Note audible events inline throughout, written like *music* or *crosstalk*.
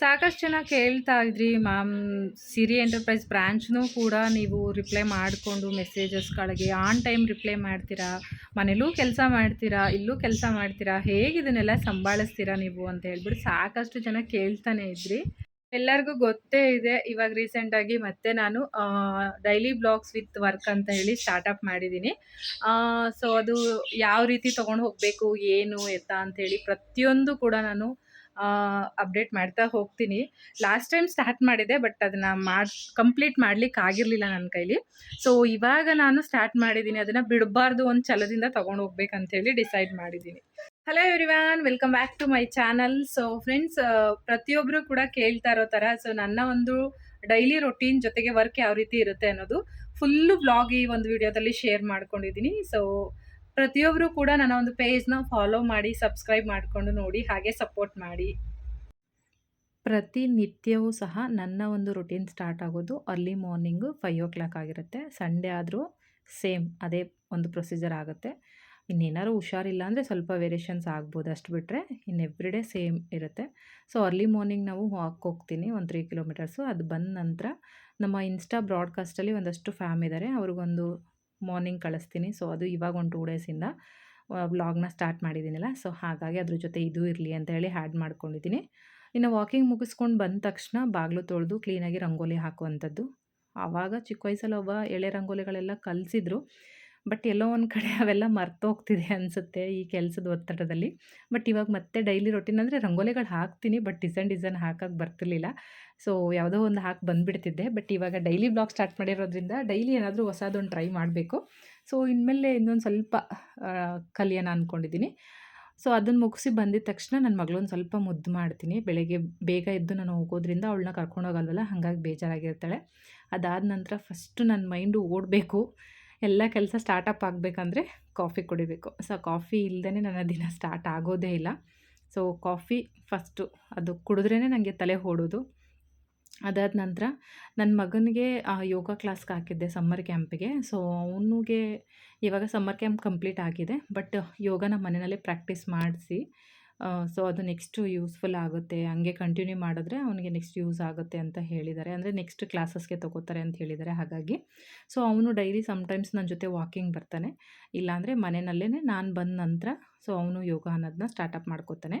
ಸಾಕಷ್ಟು ಜನ ಕೇಳ್ತಾ ಇದ್ರಿ, ಮ್ಯಾಮ್. ಸಿರಿ ಎಂಟರ್ಪ್ರೈಸ್ ಬ್ರ್ಯಾಂಚ್ನೂ ಕೂಡ ನೀವು ರಿಪ್ಲೈ ಮಾಡಿಕೊಂಡು ಮೆಸೇಜಸ್ಗಳಿಗೆ ಆನ್ ಟೈಮ್ ರಿಪ್ಲೈ ಮಾಡ್ತೀರಾ? ಮನೇಲೂ ಕೆಲಸ ಮಾಡ್ತೀರಾ? ಇಲ್ಲೂ ಕೆಲಸ ಮಾಡ್ತೀರಾ? ಹೇಗೆ ಇದನ್ನೆಲ್ಲ ಸಂಭಾಳಿಸ್ತೀರಾ ನೀವು ಅಂತ ಹೇಳ್ಬಿಟ್ಟು ಸಾಕಷ್ಟು ಜನ ಕೇಳ್ತಾನೆ ಇದ್ರಿ. ಎಲ್ಲರಿಗೂ ಗೊತ್ತೇ ಇದೆ, ಇವಾಗ ರೀಸೆಂಟಾಗಿ ಮತ್ತೆ ನಾನು ಡೈಲಿ ಬ್ಲಾಗ್ಸ್ ವಿತ್ ವರ್ಕ್ ಅಂತ ಹೇಳಿ ಸ್ಟಾರ್ಟಪ್ ಮಾಡಿದ್ದೀನಿ. ಸೊ ಅದು ಯಾವ ರೀತಿ ತಗೊಂಡು ಹೋಗಬೇಕು, ಏನು, ಎತ್ತ ಅಂತೇಳಿ ಪ್ರತಿಯೊಂದು ಕೂಡ ನಾನು ಅಪ್ಡೇಟ್ ಮಾಡ್ತಾ ಹೋಗ್ತೀನಿ. ಲಾಸ್ಟ್ ಟೈಮ್ ಸ್ಟಾರ್ಟ್ ಮಾಡಿದೆ ಬಟ್ ಅದನ್ನು ಮಾಡಿ ಕಂಪ್ಲೀಟ್ ಮಾಡ್ಲಿಕ್ಕೆ ಆಗಿರಲಿಲ್ಲ ನನ್ನ ಕೈಲಿ. ಸೊ ಇವಾಗ ನಾನು ಸ್ಟಾರ್ಟ್ ಮಾಡಿದ್ದೀನಿ, ಅದನ್ನು ಬಿಡಬಾರ್ದು ಒಂದು ಛಲದಿಂದ ತೊಗೊಂಡು ಹೋಗ್ಬೇಕಂತೇಳಿ ಡಿಸೈಡ್ ಮಾಡಿದ್ದೀನಿ. Hello everyone welcome back to my channel so friends ಪ್ರತಿಯೊಬ್ಬರು ಕೂಡ ಕೇಳ್ತಾ ಇರೋ ಥರ ಸೊ ನನ್ನ ಒಂದು ಡೈಲಿ ರೊಟೀನ್ ಜೊತೆಗೆ ವರ್ಕ್ ಯಾವ ರೀತಿ ಇರುತ್ತೆ ಅನ್ನೋದು ಫುಲ್ಲು ಬ್ಲಾಗ್ ಈ ಒಂದು ವಿಡಿಯೋದಲ್ಲಿ ಶೇರ್ ಮಾಡ್ಕೊಂಡಿದ್ದೀನಿ. ಸೊ ಪ್ರತಿಯೊಬ್ಬರು ಕೂಡ ನನ್ನ ಒಂದು ಪೇಜ್ನ ಫಾಲೋ ಮಾಡಿ ಸಬ್ಸ್ಕ್ರೈಬ್ ಮಾಡಿಕೊಂಡು ನೋಡಿ, ಹಾಗೆ ಸಪೋರ್ಟ್ ಮಾಡಿ. ಪ್ರತಿನಿತ್ಯವೂ ಸಹ ನನ್ನ ಒಂದು ರೊಟೀನ್ ಸ್ಟಾರ್ಟ್ ಆಗೋದು early morning five o'clock ಆಗಿರುತ್ತೆ. ಸಂಡೇ ಆದರೂ ಸೇಮ್ ಅದೇ ಒಂದು ಪ್ರೊಸೀಜರ್ ಆಗುತ್ತೆ. ಇನ್ನೇನಾದ್ರು ಹುಷಾರಿಲ್ಲ ಅಂದರೆ ಸ್ವಲ್ಪ ವೇರಿಯೇಷನ್ಸ್ ಆಗ್ಬೋದು ಅಷ್ಟು ಬಿಟ್ಟರೆ ಇನ್ನು ಎವ್ರಿ ಡೇ ಸೇಮ್ ಇರುತ್ತೆ. ಸೊ ಅರ್ಲಿ ಮಾರ್ನಿಂಗ್ ನಾವು ವಾಕ್ ಹೋಗ್ತೀನಿ ಒಂದು ತ್ರೀ ಕಿಲೋಮೀಟರ್ಸು ಅದು ಬಂದ ನಂತರ ನಮ್ಮ ಇನ್ಸ್ಟಾ ಬ್ರಾಡ್ಕಾಸ್ಟಲ್ಲಿ ಒಂದಷ್ಟು ಫ್ಯಾಮ್ ಇದ್ದಾರೆ ಅವ್ರಿಗೊಂದು ಮಾರ್ನಿಂಗ್ ಕಳಿಸ್ತೀನಿ. ಸೊ ಅದು ಇವಾಗ ಒಂದು ಟೂ ಡೇಸಿಂದ ವ್ಲಾಗ್ನ ಸ್ಟಾರ್ಟ್ ಮಾಡಿದ್ದೀನಲ್ಲ. ಸೊ ಹಾಗಾಗಿ ಅದ್ರ ಜೊತೆ ಇದು ಇರಲಿ ಅಂತ ಹೇಳಿ ಹ್ಯಾಡ್ ಮಾಡ್ಕೊಂಡಿದ್ದೀನಿ. ಇನ್ನು ವಾಕಿಂಗ್ ಮುಗಿಸ್ಕೊಂಡು ಬಂದ ತಕ್ಷಣ ಬಾಗಿಲು ತೊಳೆದು ಕ್ಲೀನಾಗಿ ರಂಗೋಲಿ ಹಾಕುವಂಥದ್ದು. ಆವಾಗ ಚಿಕ್ಕ ವಯಸ್ಸಲ್ಲಿ ಒಬ್ಬ ಎಳೆ ರಂಗೋಲಿಗಳೆಲ್ಲ ಕಲಿಸಿದ್ರು. ಬಟ್ ಎಲ್ಲೋ ಒಂದು ಕಡೆ *laughs* ಅವೆಲ್ಲ ಮರ್ತೋಗ್ತಿದೆ ಅನಿಸುತ್ತೆ ಈ ಕೆಲಸದ ಒತ್ತಡದಲ್ಲಿ. ಬಟ್ ಇವಾಗ ಮತ್ತೆ ಡೈಲಿ ರೊಟೀನ್ ಅಂದರೆ ರಂಗೋಲಿಗಳು ಹಾಕ್ತೀನಿ ಬಟ್ ಡಿಸೈನ್ ಡಿಸೈನ್ ಹಾಕಕ್ಕೆ ಬರ್ತಿರ್ಲಿಲ್ಲ. ಸೊ ಯಾವುದೋ ಒಂದು ಹಾಕಿ ಬಂದುಬಿಡ್ತಿದ್ದೆ. ಬಟ್ ಇವಾಗ ಡೈಲಿ ಬ್ಲಾಗ್ ಸ್ಟಾರ್ಟ್ ಮಾಡಿರೋದ್ರಿಂದ ಡೈಲಿ ಏನಾದರೂ ಹೊಸದೊಂದು ಟ್ರೈ ಮಾಡಬೇಕು. ಸೊ ಇನ್ಮೇಲೆ ಇನ್ನೊಂದು ಸ್ವಲ್ಪ ಕಲಿಯೋಣ ಅಂದ್ಕೊಂಡಿದ್ದೀನಿ ಸೊ ಅದನ್ನು ಮುಗಿಸಿ ಬಂದಿದ ತಕ್ಷಣ ನನ್ನ ಮಗಳೊಂದು ಸ್ವಲ್ಪ ಮುದ್ದು ಮಾಡ್ತೀನಿ. ಬೆಳಗ್ಗೆ ಬೇಗ ಎದ್ದು ನಾನು ಹೋಗೋದ್ರಿಂದ ಅವಳನ್ನ ಕರ್ಕೊಂಡೋಗಲ್ವಲ್ಲ ಹಾಗಾಗಿ ಬೇಜಾರಾಗಿರ್ತಾಳೆ. ಅದಾದ ನಂತರ ಫಸ್ಟು ನನ್ನ ಮೈಂಡು ಓಡಬೇಕು. ಎಲ್ಲ ಕೆಲಸ ಸ್ಟಾರ್ಟಪ್ ಆಗಬೇಕಂದ್ರೆ ಕಾಫಿ ಕುಡಿಬೇಕು. ಸೊ ಕಾಫಿ ಇಲ್ಲದೇ ನನ್ನ ದಿನ ಸ್ಟಾರ್ಟ್ ಆಗೋದೇ ಇಲ್ಲ. ಸೊ ಕಾಫಿ ಫಸ್ಟು ಅದು ಕುಡಿದ್ರೇ ನನಗೆ ತಲೆ ಓಡೋದು. ಅದಾದ ನಂತರ ನನ್ನ ಮಗನಿಗೆ ಯೋಗ ಕ್ಲಾಸ್ಗೆ ಹಾಕಿದ್ದೆ ಸಮ್ಮರ್ ಕ್ಯಾಂಪಿಗೆ ಸೊ ಅವನಿಗೆ ಇವಾಗ ಸಮ್ಮರ್ ಕ್ಯಾಂಪ್ ಕಂಪ್ಲೀಟ್ ಆಗಿದೆ. ಬಟ್ ಯೋಗನ ಮನೆಯಲ್ಲೇ ಪ್ರಾಕ್ಟೀಸ್ ಮಾಡಿಸಿ ಸೊ ಅದು ನೆಕ್ಸ್ಟು ಯೂಸ್ಫುಲ್ ಆಗುತ್ತೆ. ಹಂಗೆ ಕಂಟಿನ್ಯೂ ಮಾಡಿದ್ರೆ ಅವನಿಗೆ ನೆಕ್ಸ್ಟ್ ಯೂಸ್ ಆಗುತ್ತೆ ಅಂತ ಹೇಳಿದ್ದಾರೆ. ಅಂದರೆ ನೆಕ್ಸ್ಟ್ ಕ್ಲಾಸಸ್ಗೆ ತೊಗೋತಾರೆ ಅಂತ ಹೇಳಿದ್ದಾರೆ. ಹಾಗಾಗಿ ಸೊ ಅವನು ಡೈಲಿ ಸಮ್ಟೈಮ್ಸ್ ನನ್ನ ಜೊತೆ ವಾಕಿಂಗ್ ಬರ್ತಾನೆ. ಇಲ್ಲಾಂದರೆ ಮನೆಯಲ್ಲೇ ನಾನು ಬಂದ ನಂತರ ಸೊ ಅವನು ಯೋಗ ಅನ್ನೋದನ್ನ ಸ್ಟಾರ್ಟಪ್ ಮಾಡ್ಕೋತಾನೆ.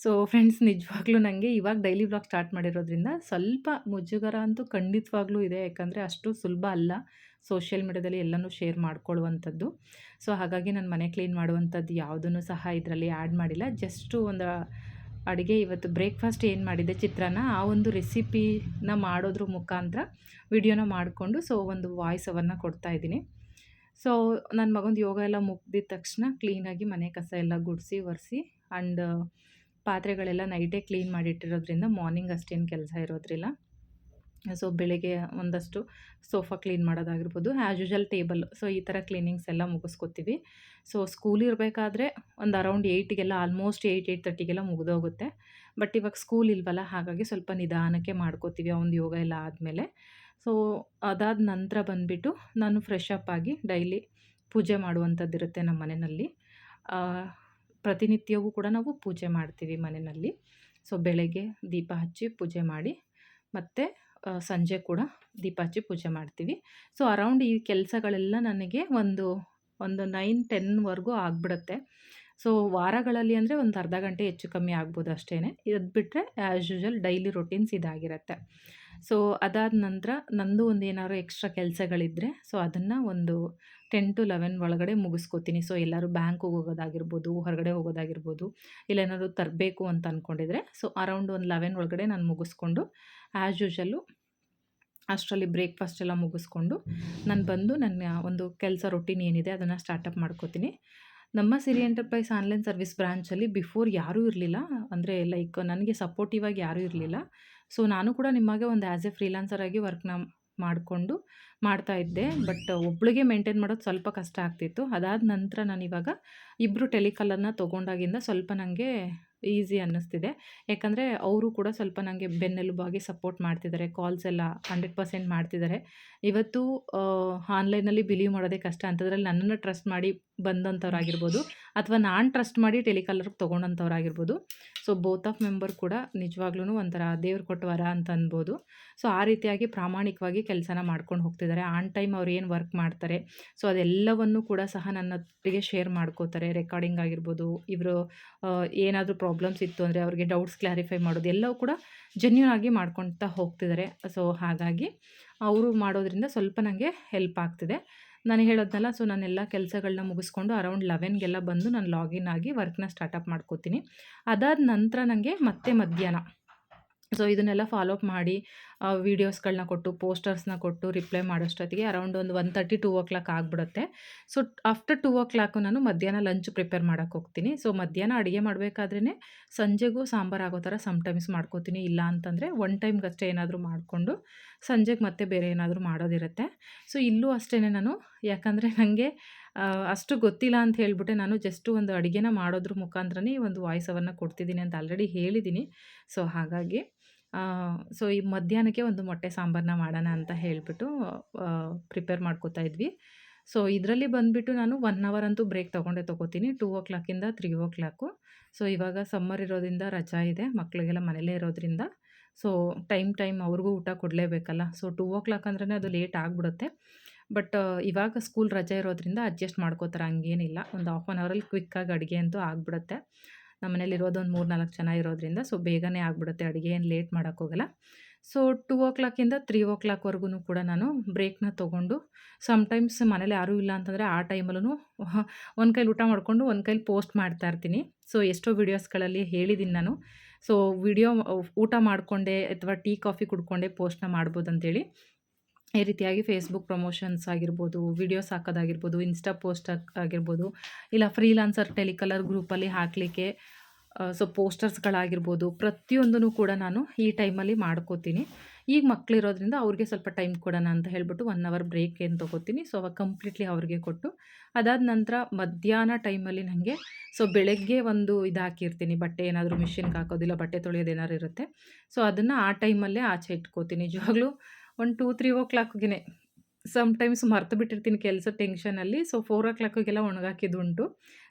ಸೊ ಫ್ರೆಂಡ್ಸ್ ನಿಜವಾಗ್ಲೂ ನನಗೆ ಇವಾಗ ಡೈಲಿ ಬ್ಲಾಗ್ ಸ್ಟಾರ್ಟ್ ಮಾಡಿರೋದ್ರಿಂದ ಸ್ವಲ್ಪ ಮುಜುಗರ ಅಂತೂ ಖಂಡಿತವಾಗ್ಲೂ ಇದೆ. ಯಾಕಂದರೆ ಅಷ್ಟು ಸುಲಭ ಅಲ್ಲ. ಸೋಷಿಯಲ್ ಮೀಡ್ಯಾದಲ್ಲಿ ಎಲ್ಲನೂ ಶೇರ್ ಮಾಡ್ಕೊಳ್ಳುವಂಥದ್ದು. ಸೊ, ಹಾಗಾಗಿ ನಾನು ಮನೆ ಕ್ಲೀನ್ ಮಾಡುವಂಥದ್ದು ಯಾವುದನ್ನು ಸಹ ಇದರಲ್ಲಿ ಆ್ಯಡ್ ಮಾಡಿಲ್ಲ. ಜಸ್ಟು ಒಂದು ಅಡುಗೆ ಇವತ್ತು ಬ್ರೇಕ್ಫಾಸ್ಟ್ ಏನು ಮಾಡಿದೆ ಚಿತ್ರಾನ್ನ, ಆ ಒಂದು ರೆಸಿಪಿನ ಮಾಡೋದ್ರ ಮುಖಾಂತರ ವಿಡಿಯೋನ ಮಾಡಿಕೊಂಡು, ಸೊ, ಒಂದು ವಾಯ್ಸ್ ಅವನ್ನ ಕೊಡ್ತಾಯಿದ್ದೀನಿ ಸೊ, ನನ್ನ ಮಗಂದು ಯೋಗ ಎಲ್ಲ ಮುಗ್ದಿದ ತಕ್ಷಣ ಕ್ಲೀನಾಗಿ ಮನೆ ಕಸ ಎಲ್ಲ ಗುಡಿಸಿ, ಒರೆಸಿ ಆ್ಯಂಡ್ ಪಾತ್ರೆಗಳೆಲ್ಲ ನೈಟೇ ಕ್ಲೀನ್ ಮಾಡಿಟ್ಟಿರೋದ್ರಿಂದ ಮಾರ್ನಿಂಗ್ ಅಷ್ಟೇನು ಕೆಲಸ ಇರೋದ್ರಿಲ್ಲ. ಸೊ ಬೆಳಿಗ್ಗೆ ಒಂದಷ್ಟು ಸೋಫಾ ಕ್ಲೀನ್ ಮಾಡೋದಾಗಿರ್ಬೋದು ಆ್ಯಸ್ ಯೂಶಲ್ ಟೇಬಲ್ ಸೊ ಈ ಥರ ಕ್ಲೀನಿಂಗ್ಸ್ ಎಲ್ಲ ಮುಗಿಸ್ಕೊತೀವಿ. ಸೊ ಸ್ಕೂಲ್ ಇರಬೇಕಾದ್ರೆ ಒಂದು ಅರೌಂಡ್ ಏಯ್ಟಿಗೆಲ್ಲ ಆಲ್ಮೋಸ್ಟ್ ಏಯ್ಟ್ ಏಯ್ಟ್ ತರ್ಟಿಗೆಲ್ಲ ಮುಗಿದೋಗುತ್ತೆ. ಬಟ್ ಇವಾಗ ಸ್ಕೂಲ್ ಇಲ್ವಲ್ಲ, ಹಾಗಾಗಿ ಸ್ವಲ್ಪ ನಿಧಾನಕ್ಕೆ ಮಾಡ್ಕೋತೀವಿ ಅವ್ನು ಯೋಗ ಎಲ್ಲ ಆದಮೇಲೆ. ಸೊ ಅದಾದ ನಂತರ ಬಂದುಬಿಟ್ಟು ನಾನು ಫ್ರೆಶ್ ಅಪ್ ಆಗಿ ಡೈಲಿ ಪೂಜೆ ಮಾಡುವಂಥದ್ದು ಇರುತ್ತೆ ನಮ್ಮ ಮನೆಯಲ್ಲಿ. ಪ್ರತಿನಿತ್ಯವೂ ಕೂಡ ನಾವು ಪೂಜೆ ಮಾಡ್ತೀವಿ ಮನೆಯಲ್ಲಿ. ಸೊ ಬೆಳಗ್ಗೆ ದೀಪ ಹಚ್ಚಿ ಪೂಜೆ ಮಾಡಿ ಮತ್ತು ಸಂಜೆ ಕೂಡ ದೀಪ ಪೂಜೆ ಮಾಡ್ತೀವಿ. ಸೊ ಅರೌಂಡ್ ಈ ಕೆಲಸಗಳೆಲ್ಲ ನನಗೆ ಒಂದು ಒಂದು ನೈನ್ ಟೆನ್ವರೆಗೂ ಆಗಿಬಿಡುತ್ತೆ. ಸೊ ವಾರಗಳಲ್ಲಿ ಅಂದರೆ ಒಂದು ಅರ್ಧ ಗಂಟೆ ಹೆಚ್ಚು ಕಮ್ಮಿ ಆಗ್ಬೋದು ಅಷ್ಟೇ ಇದು ಬಿಟ್ಟರೆ ಆ್ಯಸ್ ಯೂಶಲ್ ಡೈಲಿ ರೊಟೀನ್ಸ್ ಇದಾಗಿರುತ್ತೆ. ಸೊ ಅದಾದ ನಂತರ ನಂದು ಒಂದು ಏನಾದ್ರು ಎಕ್ಸ್ಟ್ರಾ ಕೆಲಸಗಳಿದ್ದರೆ ಸೊ ಅದನ್ನು ಒಂದು ಟೆನ್ ಟು ಲೆವೆನ್ ಒಳಗಡೆ ಮುಗಿಸ್ಕೋತೀನಿ. ಸೊ ಎಲ್ಲರೂ ಬ್ಯಾಂಕ್ಗೆ ಹೋಗೋದಾಗಿರ್ಬೋದು, ಹೊರಗಡೆ ಹೋಗೋದಾಗಿರ್ಬೋದು, ಇಲ್ಲ ಏನಾದ್ರು ತರಬೇಕು ಅಂತ ಅಂದ್ಕೊಂಡಿದ್ರೆ ಸೊ ಅರೌಂಡ್ ಒಂದು ಲೆವೆನ್ ಒಳಗಡೆ ನಾನು ಮುಗಿಸ್ಕೊಂಡು ಆ್ಯಸ್ ಯೂಶಲ್ಲು ಅಷ್ಟರಲ್ಲಿ ಬ್ರೇಕ್ಫಾಸ್ಟ್ ಎಲ್ಲ ಮುಗಿಸ್ಕೊಂಡು ನಾನು ಬಂದು ನನ್ನ ಒಂದು ಕೆಲಸ ರೊಟೀನ್ ಏನಿದೆ ಅದನ್ನು ಸ್ಟಾರ್ಟಪ್ ಮಾಡ್ಕೋತೀನಿ. ನಮ್ಮ ಸಿರಿ ಎಂಟರ್ಪ್ರೈಸ್ ಆನ್ಲೈನ್ ಸರ್ವಿಸ್ ಬ್ರ್ಯಾಂಚಲ್ಲಿ ಬಿಫೋರ್ ಯಾರೂ ಇರಲಿಲ್ಲ ಅಂದರೆ ಲೈಕ್ ನನಗೆ ಸಪೋರ್ಟಿವ್ ಆಗಿ ಯಾರೂ ಇರಲಿಲ್ಲ. ಸೊ ನಾನು ಕೂಡ ನಿಮಗೆ ಒಂದು ಆ್ಯಸ್ ಎ ಫ್ರೀಲಾನ್ಸರ್ ಆಗಿ ವರ್ಕ್ನ ಮಾಡಿಕೊಂಡು ಮಾಡ್ತಾ ಇದ್ದೆ. ಬಟ್ ಒಬ್ಳಿಗೆ ಮೇಂಟೈನ್ ಮಾಡೋದು ಸ್ವಲ್ಪ ಕಷ್ಟ ಆಗ್ತಿತ್ತು. ಅದಾದ ನಂತರ ನಾನು ಇವಾಗ ಇಬ್ಬರು ಟೆಲಿಕಾಲರ್‌ನ ತೊಗೊಂಡಾಗಿಂದ ಸ್ವಲ್ಪ ನನಗೆ ಈಸಿ ಅನ್ನಿಸ್ತಿದೆ. ಯಾಕಂದರೆ ಅವರು ಕೂಡ ಸ್ವಲ್ಪ ನನಗೆ ಬೆನ್ನೆಲುಬಾಗಿ ಸಪೋರ್ಟ್ ಮಾಡ್ತಿದ್ದಾರೆ. ಕಾಲ್ಸ್ ಎಲ್ಲ 100% ಮಾಡ್ತಿದ್ದಾರೆ. ಇವತ್ತು ಆನ್‌ಲೈನಲ್ಲಿ ಬಿಲೀವ್ ಮಾಡೋದೇ ಕಷ್ಟ. ಅಂಥದ್ರಲ್ಲಿ ನನ್ನನ್ನು ಟ್ರಸ್ಟ್ ಮಾಡಿ ಬಂದಂಥವ್ರಾಗಿರ್ಬೋದು, ಅಥವಾ ನಾನು ಟ್ರಸ್ಟ್ ಮಾಡಿ ಟೆಲಿಕಾಲರ್‌ಗೆ ತೊಗೊಂಡಂಥವ್ರಾಗಿರ್ಬೋದು. ಸೊ ಬೋತ್ ಆಫ್ ಮೆಂಬರ್ ಕೂಡ ನಿಜವಾಗ್ಲೂ ಒಂಥರ ದೇವ್ರು ಕೊಟ್ಟ ವರ ಅಂತ ಅನ್ಬೋದು. ಸೊ ಆ ರೀತಿಯಾಗಿ ಪ್ರಾಮಾಣಿಕವಾಗಿ ಕೆಲಸನ ಮಾಡ್ಕೊಂಡು ಹೋಗ್ತಿದ್ದಾರೆ. ಆನ್ ಟೈಮ್ ಅವ್ರು ಏನು ವರ್ಕ್ ಮಾಡ್ತಾರೆ, ಸೊ ಅದೆಲ್ಲವನ್ನು ಕೂಡ ಸಹ ನನ್ನೊಟ್ಟಿಗೆ ಶೇರ್ ಮಾಡ್ಕೋತಾರೆ. ರೆಕಾರ್ಡಿಂಗ್ ಆಗಿರ್ಬೋದು, ಇವರು ಏನಾದರೂ ಪ್ರಾಬ್ಲಮ್ಸ್ ಇತ್ತು ಅಂದರೆ ಅವ್ರಿಗೆ ಡೌಟ್ಸ್ ಕ್ಲಾರಿಫೈ ಮಾಡೋದು ಎಲ್ಲವೂ ಕೂಡ ಜೆನ್ಯೂನ್ ಆಗಿ ಮಾಡ್ಕೊಳ್ತಾ ಹೋಗ್ತಿದ್ದಾರೆ. ಸೊ ಹಾಗಾಗಿ ಅವರು ಮಾಡೋದ್ರಿಂದ ಸ್ವಲ್ಪ ನನಗೆ ಹೆಲ್ಪ್ ಆಗ್ತಿದೆ. ನಾನು ಹೇಳೋದ್ನಲ್ಲ ಸೊ ನಾನೆಲ್ಲ ಕೆಲಸಗಳನ್ನ ಮುಗಿಸ್ಕೊಂಡು ಅರೌಂಡ್ 11ಗೆಲ್ಲ ಬಂದು ನಾನು ಲಾಗಿನ್ ಆಗಿ ವರ್ಕ್‌ನ ಸ್ಟಾರ್ಟಪ್ ಮಾಡ್ಕೋತೀನಿ. ಅದಾದ ನಂತರ ನನಗೆ ಮತ್ತೆ ಮಧ್ಯಾಹ್ನ ಸೊ ಇದನ್ನೆಲ್ಲ ಫಾಲೋ ಅಪ್ ಮಾಡಿ ವೀಡಿಯೋಸ್‌ಗಳನ್ನ ಕೊಟ್ಟು, ಪೋಸ್ಟರ್ಸ್‌ನ ಕೊಟ್ಟು ರಿಪ್ಲೈ ಮಾಡೋಷ್ಟೊತ್ತಿಗೆ ಅರೌಂಡ್ ಒಂದು 1:30, 2 ಓ ಕ್ಲಾಕ್ ಆಗಿಬಿಡುತ್ತೆ. So after two o'clock ನಾನು ಮಧ್ಯಾಹ್ನ ಲಂಚ್ ಪ್ರಿಪೇರ್ ಮಾಡೋಕ್ಕೆ ಹೋಗ್ತೀನಿ. ಸೊ ಮಧ್ಯಾಹ್ನ ಅಡುಗೆ ಮಾಡಬೇಕಾದ್ರೇ ಸಂಜೆಗೂ ಸಾಂಬಾರು ಆಗೋ ಥರ ಸಮ್‌ಟೈಮ್ಸ್ ಮಾಡ್ಕೋತೀನಿ. ಇಲ್ಲ ಅಂತಂದರೆ ಒನ್ ಟೈಮ್‌ಗಷ್ಟೇ ಏನಾದರೂ ಮಾಡಿಕೊಂಡು ಸಂಜೆಗೆ ಮತ್ತೆ ಬೇರೆ ಏನಾದರೂ ಮಾಡೋದಿರುತ್ತೆ. ಸೊ ಇಲ್ಲೂ ಅಷ್ಟೇನೆ ನಾನು ಯಾಕಂದರೆ ನನಗೆ ಅಷ್ಟು ಗೊತ್ತಿಲ್ಲ ಅಂತ ಹೇಳಿಬಿಟ್ಟೆ ನಾನು ಜಸ್ಟ್ ಒಂದು ಅಡುಗೆನ ಮಾಡೋದ್ರ ಮುಖಾಂತರನೇ ಒಂದು ವಾಯ್ಸ್ ಅವರನ್ನ ಕೊಡ್ತಿದ್ದೀನಿ ಅಂತ ಆಲ್ರೆಡಿ ಹೇಳಿದ್ದೀನಿ. ಸೊ ಹಾಗಾಗಿ ಸೊ ಈ ಮಧ್ಯಾಹ್ನಕ್ಕೆ ಒಂದು ಮೊಟ್ಟೆ ಸಾಂಬಾರನ್ನ ಮಾಡೋಣ ಅಂತ ಹೇಳಿಬಿಟ್ಟು ಪ್ರಿಪೇರ್ ಮಾಡ್ಕೋತಾ ಇದ್ವಿ. ಸೊ ಇದರಲ್ಲಿ ಬಂದುಬಿಟ್ಟು ನಾನು ಒನ್ ಅವರ್ ಅಂತೂ ಬ್ರೇಕ್ ತೊಗೊಂಡೇ, ತೊಗೋತೀನಿ. ಟೂ ಓ ಕ್ಲಾಕಿಂದ ತ್ರೀ ಓ ಕ್ಲಾಕು. ಸೊ ಇವಾಗ ಸಮ್ಮರ್ ಇರೋದ್ರಿಂದ ರಜಾ ಇದೆ. ಮಕ್ಕಳಿಗೆಲ್ಲ ಮನೇಲೇ ಇರೋದ್ರಿಂದ ಸೊ ಟೈಮ್ ಟೈಮ್ ಅವ್ರಿಗೂ ಊಟ ಕೊಡಲೇಬೇಕಲ್ಲ. ಸೊ ಟೂ ಓ ಕ್ಲಾಕ್ ಅಂದ್ರೆ ಅದು ಲೇಟ್ ಆಗಿಬಿಡುತ್ತೆ. ಬಟ್ ಇವಾಗ ಸ್ಕೂಲ್ ರಜೆ ಇರೋದ್ರಿಂದ ಅಡ್ಜಸ್ಟ್ ಮಾಡ್ಕೋತಾರೆ ಹಂಗೇನಿಲ್ಲ. ಒಂದು ಹಾಫ್ ಆನ್ ಅವರಲ್ಲಿ ಕ್ವಿಕ್ಕಾಗಿ ಅಡುಗೆ ಅಂತೂ ಆಗಿಬಿಡುತ್ತೆ. ನಮ್ಮ ಮನೇಲಿ ಇರೋದು ಒಂದು 3, 4 ಜನ ಇರೋದ್ರಿಂದ ಸೊ ಬೇಗನೆ ಆಗಿಬಿಡುತ್ತೆ ಅಡುಗೆ ಏನು ಲೇಟ್ ಮಾಡೋಕ್ಕೋಗಲ್ಲ. ಸೊ ಟೂ ಓ ಕ್ಲಾಕಿಂದ ತ್ರೀ ಓ ಕ್ಲಾಕ್‌ವರೆಗೂ ಕೂಡ ನಾನು ಬ್ರೇಕ್‌ನ ತೊಗೊಂಡು ಸಮ್‌ಟೈಮ್ಸ್ ಮನೇಲಿ ಯಾರೂ ಇಲ್ಲ ಅಂತಂದರೆ ಆ ಟೈಮಲ್ಲೂ *laughs* ಒಂದು ಕೈಲಿ ಊಟ ಮಾಡಿಕೊಂಡು ಒಂದು ಕೈಲಿ ಪೋಸ್ಟ್ ಮಾಡ್ತಾ ಇರ್ತೀನಿ. ಸೊ ಎಷ್ಟೋ ವೀಡಿಯೋಸ್‌ಗಳಲ್ಲಿ ಹೇಳಿದ್ದೀನಿ ನಾನು. ಸೊ ವಿಡಿಯೋ ಊಟ ಮಾಡಿಕೊಂಡೆ ಅಥವಾ ಟೀ, ಕಾಫಿ ಕುಡ್ಕೊಂಡೆ ಪೋಸ್ಟ್‌ನ ಮಾಡ್ಬೋದು ಅಂತೇಳಿ. ಈ ರೀತಿಯಾಗಿ ಫೇಸ್‌ಬುಕ್ ಪ್ರಮೋಷನ್ಸ್ ಆಗಿರ್ಬೋದು, ವೀಡಿಯೋಸ್ ಹಾಕೋದಾಗಿರ್ಬೋದು, ಇನ್ಸ್ಟಾ ಪೋಸ್ಟ್ ಆಗಿರ್ಬೋದು, ಇಲ್ಲ ಫ್ರೀಲಾನ್ಸರ್ ಟೆಲಿಕಲರ್ ಗ್ರೂಪಲ್ಲಿ ಹಾಕಲಿಕ್ಕೆ ಸೊ ಪೋಸ್ಟರ್ಸ್‌ಗಳಾಗಿರ್ಬೋದು, ಪ್ರತಿಯೊಂದೂ ಕೂಡ ನಾನು ಈ ಟೈಮಲ್ಲಿ ಮಾಡ್ಕೋತೀನಿ. ಈಗ ಮಕ್ಕಳಿರೋದ್ರಿಂದ ಅವ್ರಿಗೆ ಸ್ವಲ್ಪ ಟೈಮ್ ಕೊಡೋಣ ಅಂತ ಹೇಳ್ಬಿಟ್ಟು ಒನ್ ಅವರ್ ಬ್ರೇಕ್ ಏನು ತೊಗೋತೀನಿ. ಸೊ ಅವಾಗ ಕಂಪ್ಲೀಟ್ಲಿ ಅವ್ರಿಗೆ ಕೊಟ್ಟು, ಅದಾದ ನಂತರ ಮಧ್ಯಾಹ್ನ ಟೈಮಲ್ಲಿ ನನಗೆ ಸೊ ಬೆಳಗ್ಗೆ ಒಂದು ಇದು ಹಾಕಿರ್ತೀನಿ ಬಟ್ಟೆ ಏನಾದರೂ ಮಿಷಿನ್‌ಗೆ ಹಾಕೋದಿಲ್ಲ ಬಟ್ಟೆ ತೊಳೆಯೋದು ಏನಾದ್ರು ಇರುತ್ತೆ. ಸೊ ಅದನ್ನು ಆ ಟೈಮಲ್ಲೇ ಆಚೆ ಇಟ್ಕೋತೀನಿ. ನಿಜವಾಗ್ಲೂ ಒಂದು 2, 3 ಓ ಕ್ಲಾಕ್ಗೆ ಸಮ್‌ಟೈಮ್ಸ್ ಮರ್ತು ಬಿಟ್ಟಿರ್ತೀನಿ ಕೆಲಸ ಟೆನ್ಷನಲ್ಲಿ. ಸೊ ಫೋರ್ ಓ ಕ್ಲಾಕಿಗೆಲ್ಲ ಒಣಗಾಕಿದ್ದುಂಟು.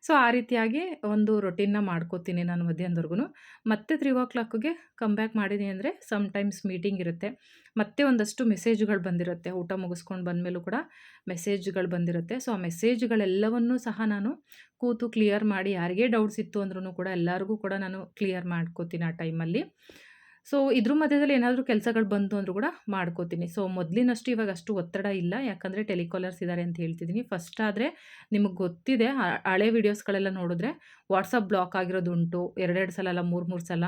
ಸೊ ಆ ರೀತಿಯಾಗಿ ಒಂದು ರೊಟೀನ್‌ನ ಮಾಡ್ಕೋತೀನಿ ನಾನು ಮಧ್ಯಾಹ್ನದವರೆಗೂ. ಮತ್ತೆ ತ್ರೀ ಓ ಕ್ಲಾಕ್‌ಗೆ ಕಮ್ ಬ್ಯಾಕ್ ಮಾಡಿದ್ದೀನಿ ಅಂದರೆ ಸಮ್‌ಟೈಮ್ಸ್ ಮೀಟಿಂಗ್ ಇರುತ್ತೆ. ಮತ್ತೆ ಒಂದಷ್ಟು ಮೆಸೇಜ್‌ಗಳು ಬಂದಿರುತ್ತೆ. ಊಟ ಮುಗಿಸ್ಕೊಂಡು ಬಂದಮೇಲೂ ಕೂಡ ಮೆಸೇಜ್‌ಗಳು ಬಂದಿರುತ್ತೆ. ಸೊ ಆ ಮೆಸೇಜ್‌ಗಳೆಲ್ಲವನ್ನೂ ಸಹ ನಾನು ಕೂತು ಕ್ಲಿಯರ್ ಮಾಡಿ ಯಾರಿಗೇ ಡೌಟ್ಸ್ ಇತ್ತು ಅಂದ್ರೂ ಕೂಡ ಎಲ್ಲರಿಗೂ ಕೂಡ ನಾನು ಕ್ಲಿಯರ್ ಮಾಡ್ಕೋತೀನಿ ಆ ಟೈಮಲ್ಲಿ. ಸೊ ಇದ್ರ ಮಧ್ಯದಲ್ಲಿ ಏನಾದರೂ ಕೆಲಸಗಳು ಬಂತು ಅಂದರೂ ಕೂಡ ಮಾಡ್ಕೋತೀನಿ. ಸೊ ಮೊದಲಿನಷ್ಟು ಇವಾಗ ಅಷ್ಟು ಒತ್ತಡ ಇಲ್ಲ. ಯಾಕಂದರೆ ಟೆಲಿಕಾಲರ್ಸ್ ಇದ್ದಾರೆ ಅಂತ ಹೇಳ್ತಿದ್ದೀನಿ. ಫಸ್ಟ್ ಆದರೆ ನಿಮಗೆ ಗೊತ್ತಿದೆ ಹಳೆ ವೀಡಿಯೋಸ್‌ಗಳೆಲ್ಲ ನೋಡಿದ್ರೆ ವಾಟ್ಸಪ್ ಬ್ಲಾಕ್ ಆಗಿರೋದುಂಟು. 2, 2 ಸಲ ಅಲ್ಲ 3, 3 ಸಲ.